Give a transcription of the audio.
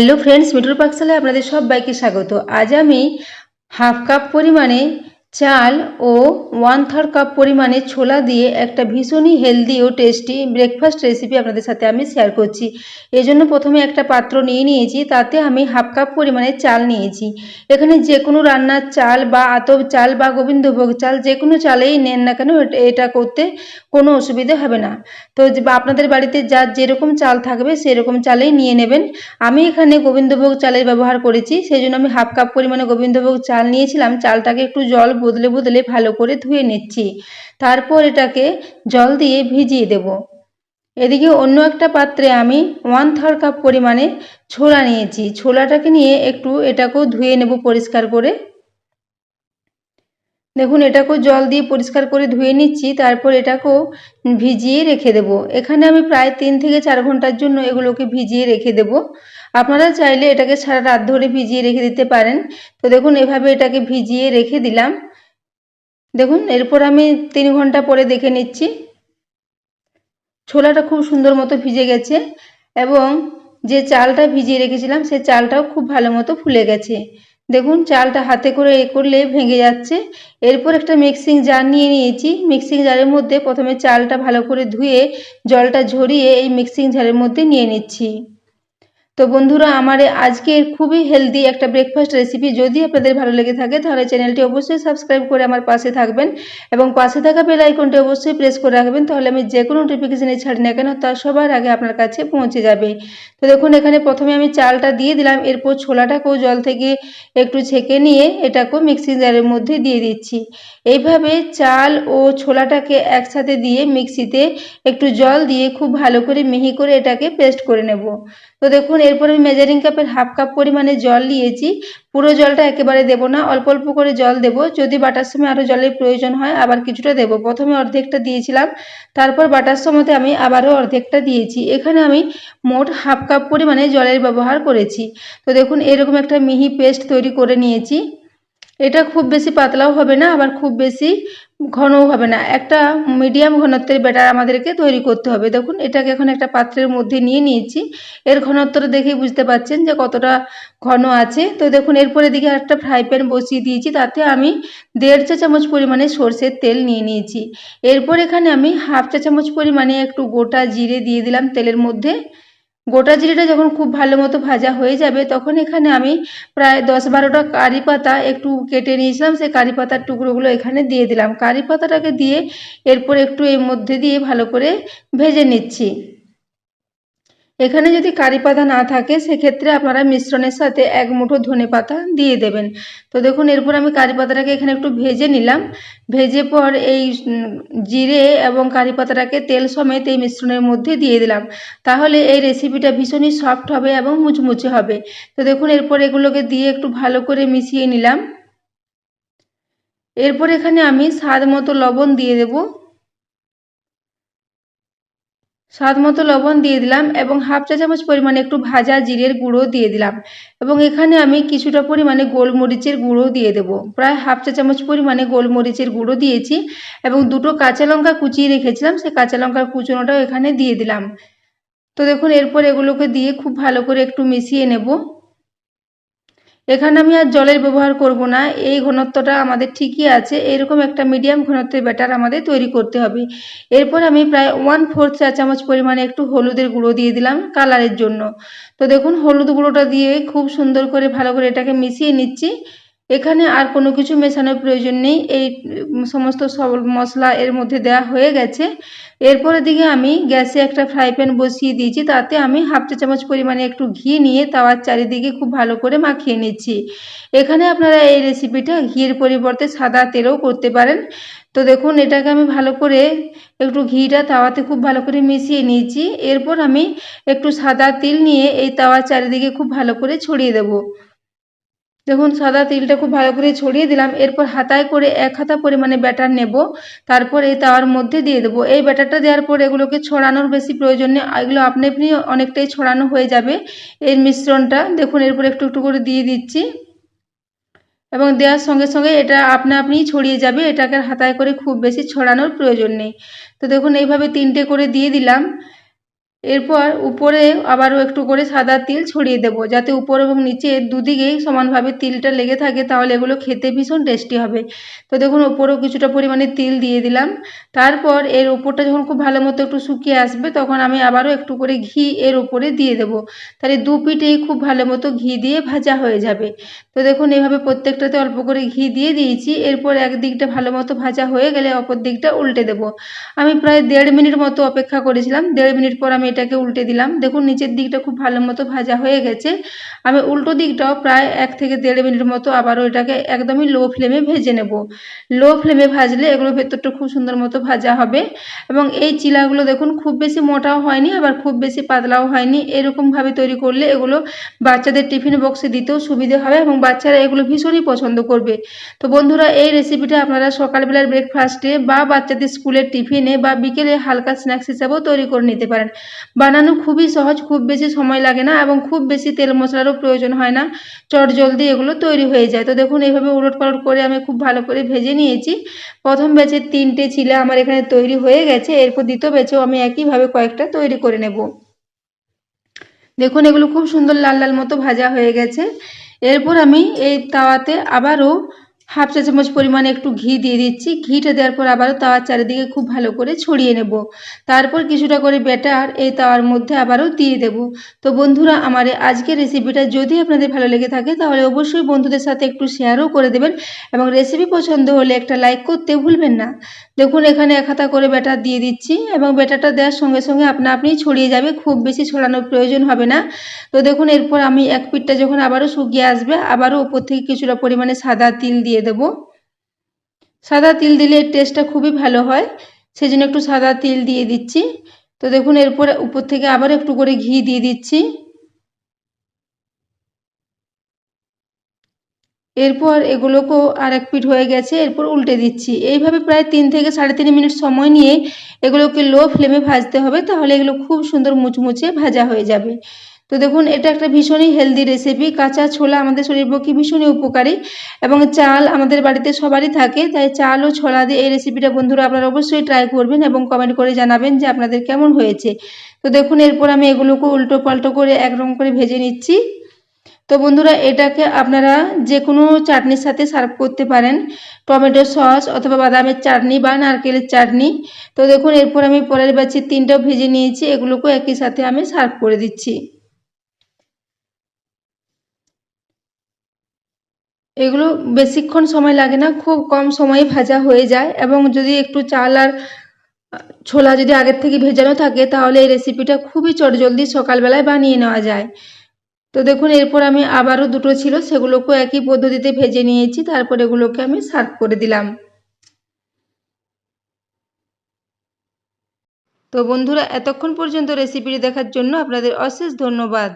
Hello friends মিটুর পাকশালায় আপনাদের সব বাইকে স্বাগত। আজ আমি হাফ কাপ পরিমাণে চাল ও ওয়ান থার্ড কাপ পরিমাণে ছোলা দিয়ে একটা ভীষণই হেলদি ও টেস্টি ব্রেকফাস্ট রেসিপি আপনাদের সাথে আমি শেয়ার করছি। এই জন্য প্রথমে একটা পাত্র নিয়ে নিয়েছি, তাতে আমি হাফ কাপ পরিমাণে চাল নিয়েছি। এখানে যে কোনো রান্নার চাল বা আতপ চাল বা গোবিন্দভোগ চাল যে কোনো চালেই নেন না কেন, এটা- করতে কোনো অসুবিধে হবে না। তো আপনাদের বাড়িতে যার যেরকম চাল থাকবে সেরকম চালেই নিয়ে নেবেন। আমি এখানে গোবিন্দভোগ চালের ব্যবহার করেছি সেই জন্য আমি হাফ কাপ পরিমাণে গোবিন্দভোগ চাল নিয়েছিলাম। চালটাকে একটু জল বদলে বদলে ভালো করে ধুয়ে নিচ্ছি। তারপর এটাকে জল দিয়ে ভিজিয়ে দেব। এদিকে অন্য একটা পাত্রে আমি ওয়ান থার্ড কাপ পরিমাণে ছোলা নিয়েছি। ছোলাটাকে নিয়ে একটু এটাকেও ধুয়ে নেব পরিষ্কার করে। দেখুন, এটাকেও জল দিয়ে পরিষ্কার করে ধুয়ে নিচ্ছি। তারপর এটাকেও ভিজিয়ে রেখে দেব। এখানে আমি প্রায় তিন থেকে চার ঘণ্টার জন্য এগুলোকে ভিজিয়ে রেখে দেব। আপনারা চাইলে এটাকে সারা রাত ধরে ভিজিয়ে রেখে দিতে পারেন। তো দেখুন, এভাবে এটাকে ভিজিয়ে রেখে দিলাম। দেখুন, এরপর আমি তিন ঘণ্টা পরে দেখে নিচ্ছি। ছোলাটা খুব সুন্দর মতো ভিজে গেছে এবং যে চালটা ভিজিয়ে রেখেছিলাম, সে চালটাও খুব ভালো মতো ফুলে গেছে। দেখুন, চালটা হাতে করে এ করলে ভেঙে যাচ্ছে। এরপর একটা মিক্সিং জার নিয়ে নিয়েছি। মিক্সিং জারের মধ্যে প্রথমে চালটা ভালো করে ধুয়ে জলটা ঝরিয়ে এই মিক্সিং জারের মধ্যে নিয়ে নিচ্ছি। তো বন্ধুরা, আমার এই আজকের খুবই হেলদি একটা ব্রেকফাস্ট রেসিপি যদি আপনাদের ভালো লেগে থাকে, তাহলে চ্যানেলটি অবশ্যই সাবস্ক্রাইব করে আমার পাশে থাকবেন এবং পাশে থাকা বেল আইকনটি অবশ্যই প্রেস করে রাখবেন, তাহলে আমি যে কোনো নোটিফিকেশানে ছাড়ি না কেন, তা সবার আগে আপনার কাছে পৌঁছে যাবে। তো দেখুন, এখানে প্রথমে আমি চালটা দিয়ে দিলাম, এরপর ছোলাটাকেও জল থেকে একটু ছেঁকে নিয়ে এটাকেও মিক্সিং জারের মধ্যে দিয়ে দিচ্ছি। এইভাবে চাল ও ছোলাটাকে একসাথে দিয়ে মিক্সিতে একটু জল দিয়ে খুব ভালো করে মিহি করে এটাকে পেস্ট করে নেব। তো দেখুন এরপর আমি মেজারিং কাপের হাফ কাপ পরিমাণে জল নিয়েছি। পুরো জলটা একেবারে দেব না, অল্প অল্প করে জল দেব। যদি বাটার সময় আরও জলের প্রয়োজন হয়, আবার কিছুটা দেব। প্রথমে অর্ধেকটা দিয়েছিলাম, তারপর বাটার সময়তে আমি আবারও অর্ধেকটা দিয়েছি। এখানে আমি মোট হাফ কাপ পরিমাণে জলের ব্যবহার করেছি। তো দেখুন, এরকম একটা মিহি পেস্ট তৈরি করে নিয়েছি। এটা খুব বেশি পাতলাও হবে না, আবার খুব বেশি ঘনও হবে না, একটা মিডিয়াম ঘনত্বের ব্যাটার আমাদেরকে তৈরি করতে হবে। দেখুন, এটাকে এখন একটা পাত্রের মধ্যে নিয়ে নিয়েছি। এর ঘনত্বটা দেখেই বুঝতে পারছেন যে কতটা ঘন আছে। তো দেখুন, এরপরে দিকে একটা ফ্রাই প্যান বসিয়ে দিয়েছি, তাতে আমি দেড় চা চামচ পরিমাণে সর্ষের তেল নিয়ে নিয়েছি। এরপর এখানে আমি হাফ চা চামচ পরিমাণে একটু গোটা জিরে দিয়ে দিলাম তেলের মধ্যে। গোটা জিরেটা যখন খুব ভালো মতো ভাজা হয়ে যাবে, তখন এখানে আমি প্রায় দশ বারোটা কারি পাতা একটু কেটে নিয়েছিলাম। সেই কারি পাতার টুকরোগুলো এখানে দিয়ে দিলাম। কারি পাতাটাকে দিয়ে এরপর একটু এর মধ্যে দিয়ে ভালো করে ভেজে নিচ্ছি। এখানে যদি কারি পাতা না থাকে, সেক্ষেত্রে আপনারা মিশ্রণের সাথে এক মুঠো ধনে পাতা দিয়ে দেবেন। তো দেখুন, এরপর আমি কারি পাতাটাকে এখানে একটু ভেজে নিলাম। ভেজে পর এই জিরে এবং কারি পাতাটাকে তেল সমেত এই মিশ্রণের মধ্যে দিয়ে দিলাম। তাহলে এই রেসিপিটা ভীষণই সফট হবে এবং মুচমুচে হবে। তো দেখুন, এরপর এগুলোকে দিয়ে একটু ভালো করে মিশিয়ে নিলাম। এরপর এখানে আমি স্বাদ মতো লবণ দিয়ে দেবো। স্বাদ মতো লবণ দিয়ে দিলাম এবং হাফ চা চামচ পরিমাণে একটু ভাজা জিরের গুঁড়ো দিয়ে দিলাম। এবং এখানে আমি কিছুটা পরিমাণে গোলমরিচের গুঁড়ো দিয়ে দেবো। প্রায় হাফ চা চামচ পরিমাণে গোলমরিচের গুঁড়ো দিয়েছি এবং দুটো কাঁচা লঙ্কা কুচিয়ে রেখেছিলাম। সেই কাঁচা লঙ্কার কুচনোটাও এখানে দিয়ে দিলাম। তো দেখুন, এরপর এগুলোকে দিয়ে খুব ভালো করে একটু মিশিয়ে নেব। এখানে আমি আর জলের ব্যবহার করব না। এই ঘনত্বটা আমাদের ঠিকই আছে। এরকম একটা মিডিয়াম ঘনত্বের ব্যাটার আমাদের তৈরি করতে হবে। এরপর আমি প্রায় ওয়ান ফোর্থ চা চামচ পরিমাণে একটু হলুদের গুঁড়ো দিয়ে দিলাম কালারের জন্য। তো দেখুন, হলুদ গুঁড়োটা দিয়ে খুব সুন্দর করে ভালো করে এটাকে মিশিয়ে নিচ্ছি। এখানে আর কোনো কিছু মেশানোর প্রয়োজন নেই। এই সমস্ত সব মশলা এর মধ্যে দেওয়া হয়ে গেছে। এরপরের দিকে আমি গ্যাসে একটা ফ্রাই প্যান বসিয়ে দিয়েছি। তাতে আমি হাফ চা চামচ পরিমাণে একটু ঘি নিয়ে তাওয়ার চারিদিকে খুব ভালো করে মাখিয়ে নিচ্ছি। এখানে আপনারা এই রেসিপিটা ঘিয়ের পরিবর্তে সাদা তেলেও করতে পারেন। তো দেখুন, এটাকে আমি ভালো করে একটু ঘিটা তাওয়াতে খুব ভালো করে মিশিয়ে নিয়েছি। এরপর আমি একটু সাদা তিল নিয়ে এই তাওয়ার চারিদিকে খুব ভালো করে ছড়িয়ে দেবো। দেখুন, সাদা তিলটা খুব ভালো করে ছড়িয়ে দিলাম। এরপর হাতায় করে এক হাতা পরিমাণে ব্যাটার নেব। তারপর এই তাওয়ার মধ্যে দিয়ে দেবো। এই ব্যাটারটা দেওয়ার পর এগুলোকে ছড়ানোর বেশি প্রয়োজন নেই। এগুলো আপনি আপনি অনেকটাই ছড়ানো হয়ে যাবে এর মিশ্রণটা। দেখুন, এরপর একটু একটু করে দিয়ে দিচ্ছি। এবং দেওয়ার সঙ্গে সঙ্গে এটা আপনা আপনিই ছড়িয়ে যাবে। এটাকে হাতায় করে খুব বেশি ছড়ানোর প্রয়োজন নেই। তো দেখুন, এইভাবে তিনটে করে দিয়ে দিলাম। এরপর উপরে আবারও একটু করে সাদা তিল ছড়িয়ে দেব। যাতে উপর এবং নিচে দুদিকেই সমানভাবে তিলটা লেগে থাকে, তাহলে এগুলো খেতে ভীষণ টেস্টি হবে। তো দেখুন ওপরেও কিছুটা পরিমাণে তিল দিয়ে দিলাম। তারপর এর উপরটা যখন খুব ভালো মতো একটু শুকিয়ে আসবে, তখন আমি আবারও একটু করে ঘি এর উপরে দিয়ে দেব। তাহলে দু পিঠেই খুব ভালো মতো ঘি দিয়ে ভাজা হয়ে যাবে। তো দেখুন, এভাবে প্রত্যেকটাতে অল্প করে ঘি দিয়ে দিয়েছি। এরপর একদিকটা ভালো মতো ভাজা হয়ে গেলে অপর দিকটা উল্টে দেব। আমি প্রায় দেড় মিনিট মতো অপেক্ষা করেছিলাম। দেড় মিনিট পর আমি এটাকে উল্টে দিলাম। দেখুন, নিচের দিকটা খুব ভালো মতো ভাজা হয়ে গেছে। আমি উল্টো দিকটাও প্রায় এক থেকে দেড় মিনিট মতো আবারও এটাকে একদমই লো ফ্লেমে ভেজে নেব। লো ফ্লেমে ভাজলে এগুলো ভেতরটা খুব সুন্দর মতো ভাজা হবে এবং এই চিলাগুলো দেখুন, খুব বেশি মোটাও হয়নি, আবার খুব বেশি পাতলাও হয়নি। এরকমভাবে তৈরি করলে এগুলো বাচ্চাদের টিফিন বক্সে দিতেও সুবিধে হবে এবং বাচ্চারা এগুলো ভীষণই পছন্দ করবে। তো বন্ধুরা, এই রেসিপিটা আপনারা সকালবেলার ব্রেকফাস্টে বা বাচ্চাদের স্কুলের টিফিনে বা বিকেলে হালকা স্ন্যাক্স হিসাবেও তৈরি করে নিতে পারেন। বানানো খুবই সহজ, খুব বেশি সময় লাগে না এবং খুব বেশি তেল মশলারও প্রয়োজন হয় না। চট জলদি এগুলো তৈরি হয়ে যায়। তো দেখুন, এইভাবে উলট পালট করে আমি খুব ভালো করে ভেজে নিয়েছি। প্রথম ব্যাচের তিনটে চিলা আমার এখানে তৈরি হয়ে গেছে। এরপর দ্বিতীয় ব্যাচেও আমি একইভাবে কয়েকটা তৈরি করে নেব। দেখুন, এগুলো খুব সুন্দর লাল লাল মতো ভাজা হয়ে গেছে। এরপর আমি এই তাওয়াতে আবারও হাফ চা চামচ পরিমাণে একটু ঘি দিয়ে দিচ্ছি। ঘিটা দেওয়ার পর আবারও তাওয়ার চারিদিকে খুব ভালো করে ছড়িয়ে নেব। তারপর কিছুটা করে ব্যাটার এই তাওয়ার মধ্যে আবারও দিয়ে দেব। তো বন্ধুরা, আমার আজকের রেসিপিটা যদি আপনাদের ভালো লেগে থাকে, তাহলে অবশ্যই বন্ধুদের সাথে একটু শেয়ারও করে দেবেন এবং রেসিপি পছন্দ হলে একটা লাইক করতে ভুলবেন না। দেখুন, এখানে এক হাতা করে ব্যাটার দিয়ে দিচ্ছি এবং ব্যাটারটা দেওয়ার সঙ্গে সঙ্গে আপনা আপনি ছড়িয়ে যাবে, খুব বেশি ছড়ানোর প্রয়োজন হবে না। তো দেখুন, এরপর আমি এক পিঠটা যখন আবারও শুকিয়ে আসবে, আবারও উপর থেকে কিছুটা পরিমাণে সাদা তিল দিয়ে দেব। সাদা তিল দিলে এর টেস্টটা খুবই ভালো হয় সেই জন্য একটু সাদা তিল দিয়ে দিচ্ছি। তো দেখুন, এরপর উপর থেকে আবার একটু করে ঘি দিয়ে দিচ্ছি। এরপর এগুলোকেও আর এক পিঠ হয়ে গেছে, এরপর উল্টে দিচ্ছি। এইভাবে প্রায় তিন থেকে সাড়ে তিন মিনিট সময় নিয়ে এগুলোকে লো ফ্লেমে ভাজতে হবে, তাহলে এগুলো খুব সুন্দর মুচমুচে ভাজা হয়ে যাবে। তো দেখুন, এটা একটা ভীষণই হেলদি রেসিপি কাঁচা ছোলা আমাদের শরীর পক্ষে ভীষণই উপকারী এবং চাল আমাদের বাড়িতে সবারই থাকে, তাই চাল ও ছোলা দিয়ে এই রেসিপিটা বন্ধুরা আপনারা অবশ্যই ট্রাই করবেন এবং কমেন্ট করে জানাবেন যে আপনাদের কেমন হয়েছে। তো দেখুন, এরপর আমি এগুলোকে উল্টো পাল্টো করে একরকম করে ভেজে নিচ্ছি। তো বন্ধুরা, এটাকে আপনারা যে কোনো চাটনির সাথে সার্ভ করতে পারেন। টমেটো সস অথবা বাদামের চাটনি বা নারকেলের চাটনি। তো দেখুন, এরপর আমি পরের ব্যাচের তিনটাও ভেজে নিয়েছি। এগুলোকেও একই সাথে আমি সার্ভ করে দিচ্ছি। এগুলো বেশিক্ষণ সময় লাগে না, খুব কম সময়ে ভাজা হয়ে যায় এবং যদি একটু চাল আর ছোলা যদি আগের থেকে ভেজানো থাকে তাহলে এই রেসিপিটা খুবই চটজলদি সকালবেলায় বানিয়ে নেওয়া যায়। তো দেখুন, এরপর আমি আবারও দুটো ছিল, সেগুলোকেও একই পদ্ধতিতে ভেজে নিয়েছি, তারপর এগুলোকে আমি সার্ভ করে দিলাম। তো বন্ধুরা, এতক্ষণ পর্যন্ত রেসিপিটি দেখার জন্য আপনাদের অশেষ ধন্যবাদ।